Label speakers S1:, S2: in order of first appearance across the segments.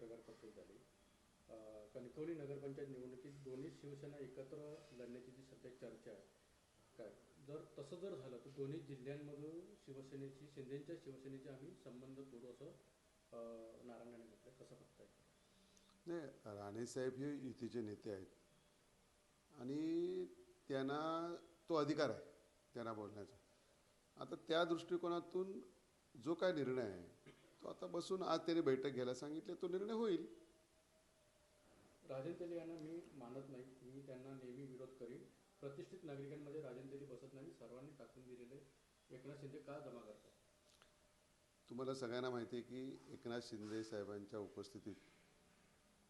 S1: पत्रकार परिषद झाली. कणकवली नगरपंचायत निवडणुकीत दोन्ही शिवसेना एकत्र लढण्याची जी सध्या चर्चा आहे काय? जर तसं जर झालं तर दोन्ही जिल्ह्यांमधून शिवसेनेची शिंदेच्या शिवसेनेचे आम्ही संबंध तोडू असं नारायणाने म्हटलं कसं बघताय?
S2: नाही राणेसाहेब हे युतीचे नेते आहेत. आणि त्यांना तो अधिकार आहे त्यांना बोलण्याचा. आता त्या दृष्टिकोनातून जो काय निर्णय आहे तो आता बसून आज त्यांनी बैठक घ्यायला सांगितले तो निर्णय होईल.
S1: राजन तेली यांना मी मानत नाही. मी त्यांना नेहमी विरोध करीन. प्रतिष्ठित नागरिकांमध्ये राजन तेली बसत नाही. सर्वांनी टाकून दिलेले एकनाथ शिंदे का जमा करतात?
S2: तुम्हाला सगळ्यांना माहिती आहे की एकनाथ शिंदे साहेबांच्या उपस्थितीत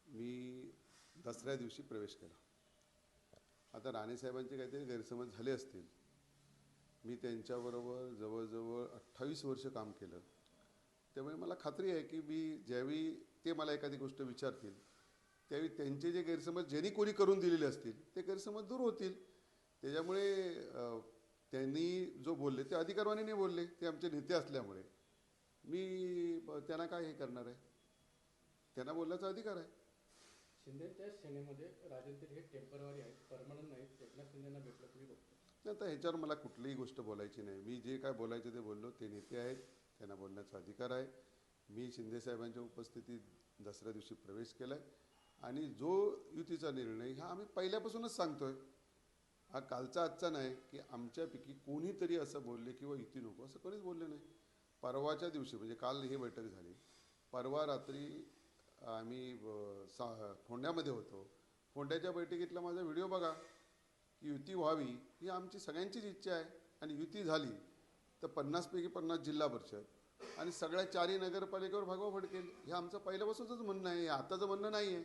S2: मी दसऱ्या दिवशी प्रवेश केला. आता राणेसाहेबांचे काहीतरी गैरसमज झाले असतील. मी त्यांच्याबरोबर जवळजवळ अठ्ठावीस वर्ष काम केलं. त्यामुळे मला खात्री आहे की मी ज्यावेळी ते मला एखादी गोष्ट विचारतील त्यावेळी त्यांचे जे गैरसमज ज्यांनी कोणी करून दिलेले असतील ते गैरसमज दूर होतील. त्याच्यामुळे त्यांनी जो बोलले ते अधिकारवाणीने बोलले ते आमचे नेते असल्यामुळे. मी त्यांना काय हे करणार आहे? त्यांना बोलण्याचा अधिकार आहे.
S1: शिंदेच्या सेनेमध्ये राजन हे टेंपररी आहेत परमनंट नाहीत. एकनाथ शिंदेना भेटलं तुम्ही बघतो.
S2: नाही, आता ह्याच्यावर मला कुठलीही गोष्ट बोलायची नाही. मी जे काय बोलायचं ते बोललो ते नेते आहेत. त्यांना बोलण्याचा अधिकार आहे. मी शिंदेसाहेबांच्या उपस्थितीत दसऱ्या दिवशी प्रवेश केला आहे आणि जो युतीचा निर्णय हा आम्ही पहिल्यापासूनच सांगतो आहे हा कालचा आजचा नाही की आमच्यापैकी कोणीतरी असं बोलले किंवा युती नको असं कोणीच बोलले नाही. परवाच्या दिवशी म्हणजे काल ही बैठक झाली. परवा रात्री आम्ही सा फोंड्यामध्ये होतो. फोंड्याच्या बैठकीतला माझा व्हिडिओ बघा की युती व्हावी ही आमची सगळ्यांचीच इच्छा आहे. आणि युती झाली तर पन्नासपैकी पन्नास जिल्हा परिषद आणि सगळ्या चारही नगरपालिकेवर भगवा फडकेल हे आमचं पहिल्यापासूनच म्हणणं आहे हे आताचं म्हणणं नाही आहे.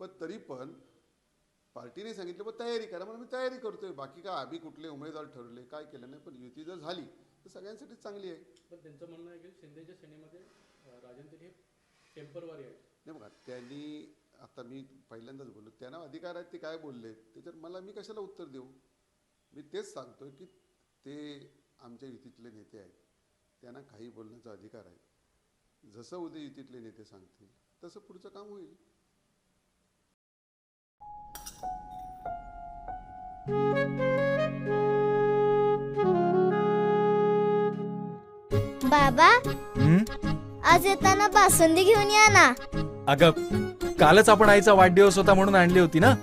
S2: पण तरी पण पार्टीने सांगितलं पण तयारी करा म्हणून मी तयारी करतोय. बाकी काय आम्ही कुठले उमेदवार ठरवले काय केलं नाही पण युती जर झाली तर सगळ्यांसाठीच चांगली आहे.
S1: पण त्यांचं म्हणणं आहे की शिंदेच्या सेनेमध्ये राजन तेली हे टेम्परवारी आहेत.
S2: नाही बघा त्यांनी आता मी पहिल्यांदाच बोललो त्यांना अधिकार आहेत ते काय बोलले त्याच्यात मला मी कशाला उत्तर देऊ? मी तेच सांगतोय की ते आमच्या युतीतले नेते आहेत त्यांना काही बोलण्याचा अधिकार आहे. जसं उद्या युतीतले नेते सांगतील तसं पुढचं काम होईल.
S3: बाबा
S4: हं?
S3: आज येताना बासुंदी घेऊन या ना.
S4: अगं कालच आपण आईचा वाढदिवस होता म्हणून आणली होती ना?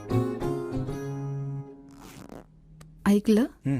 S5: ऐकलं?
S4: हं.